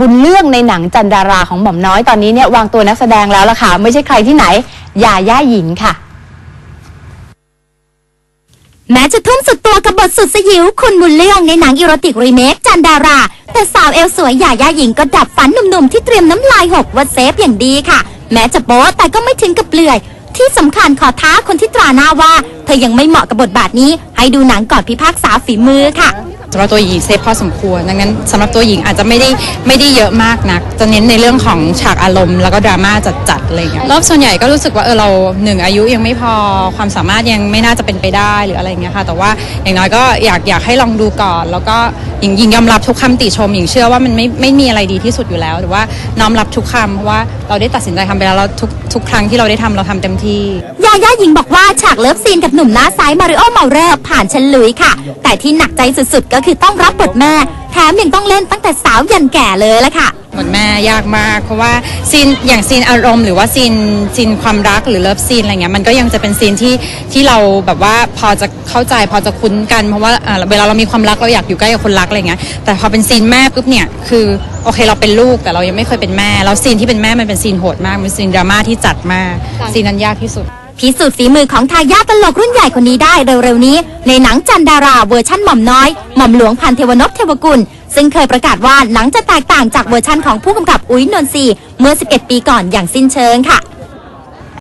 บุญเรื่องในหนังจันดาราของหม่อมน้อยตอนนี้เนี่ยวางตัวนักแสดงแล้วล่ะค่ะ ไม่ใช่ใครที่ไหนยาย่าหญิงค่ะ แม้จะทุ่มสุดตัวกับบทสุดสยิว คุณบุญเรื่องในหนังอีโรติกรีเมคจันดารา แต่สาวเอลสวยหยาย่าหญิงก็ดับฝันหนุ่มๆ ที่เตรียมน้ำลายหกว่าเซฟอย่างดีค่ะ แม้จะโป๊แต่ก็ไม่ถึงกับเปลือย ที่สำคัญขอท้าคนที่ตราหน้าว่า เธอยังไม่เหมาะกับบทบาทนี้ ให้ดูหนังก่อนพิพากษาฝีมือค่ะ สำหรับตัวหญิงเซฟพอสมควร ดังนั้นสำหรับตัวหญิงอาจจะไม่ได้ไม่ได้เยอะมากนัก จะเน้นในเรื่องของฉากอารมณ์ แล้วก็ดราม่าจัดๆอะไรอย่างเงี้ยรอบส่วนใหญ่ก็รู้สึกว่าเออเราหนึ่งอายุยังไม่พอความสามารถยังไม่น่าจะเป็นไปได้หรืออะไรเงี้ยค่ะ แต่ว่าอย่างน้อยก็อยากอยากให้ลองดูก่อนแล้วก็ หญิงหญิงยอมรับทุกคำติชมหญิงเชื่อว่ามันไม่ไม่มีอะไรดีที่สุดอยู่แล้วหรือว่าน้อมรับทุกคำเพราะว่าเราได้ตัดสินใจทำไปแล้วเราทุกทุกครั้งที่เราได้ทำเราทำเต็มที่ยาย่าหญิงบอกว่าฉากเลิฟซีนกับหนุ่มหน้าซ้ายมาริโอเมาเรอร์ผ่านฉลุยค่ะ แต่ที่หนักใจสุดๆ ก็คือต้องรับบทแม่ แถมยังต้องเล่นตั้งแต่สาวยันแก่เลยละค่ะบทแม่ยากมาก เพราะว่าซีนอย่างซีนอารมณ์หรือว่าซีนซีนความรักหรือเลิฟซีนอะไรเงี้ยมันก็ยังจะเป็นซีนที่ที่เราแบบว่าพอจะเข้าใจพอจะคุ้นกัน เพราะว่าอ่าเวลาเรามีความรักเราอยากอยู่ใกล้กับคนรักอะไรเงี้ยแต่พอเป็นซีนแม่ปุ๊บเนี่ยคือโอเคเราเป็นลูกแต่เรายังไม่เคยเป็นแม่แล้วซีนที่เป็นแม่มันเป็นซีนโหดมากมันเป็นซีนดราม่าที่จัดมากซีนนั้นยากที่สุด พิสูจน์ฝีมือของทายาทตลกรุ่นใหญ่คนนี้ได้เร็วๆนี้ ในหนังจันดาราเวอร์ชั่นหม่อมน้อย หม่อมหลวงพันเทวนพเทวกุล ซึ่งเคยประกาศว่าหนังจะแตกต่างจากเวอร์ชั่นของผู้กำกับอุ้ยนนทรีเมื่อ 11 ปีก่อนอย่างสิ้นเชิงค่ะ